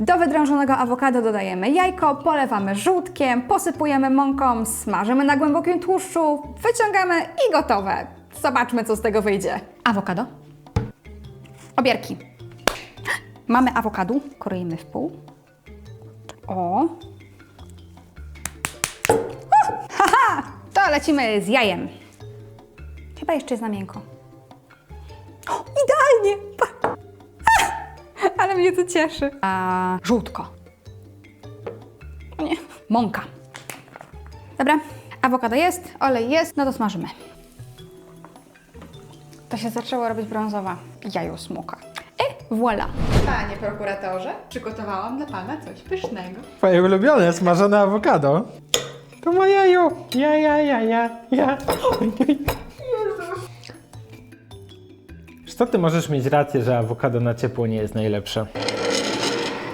Do wydrążonego awokado dodajemy jajko, polewamy żółtkiem, posypujemy mąką, smażymy na głębokim tłuszczu, wyciągamy i gotowe. Zobaczmy, co z tego wyjdzie. Awokado. Obierki. Mamy awokado, kroimy w pół. O. Haha! To lecimy z jajem. Chyba jeszcze jest na miękko. O, idealnie! Ale mnie to cieszy. A żółtko. O nie, mąka. Dobra, awokado jest, olej jest, no to smażymy. To się zaczęło robić brązowa. Jaju smoka. I voila. Panie prokuratorze, przygotowałam dla pana coś pysznego. Twoje ulubione smażone awokado. To moje jaju. Ja, ja, ja, ja, ja. Co ty możesz mieć rację, że awokado na ciepło nie jest najlepsze?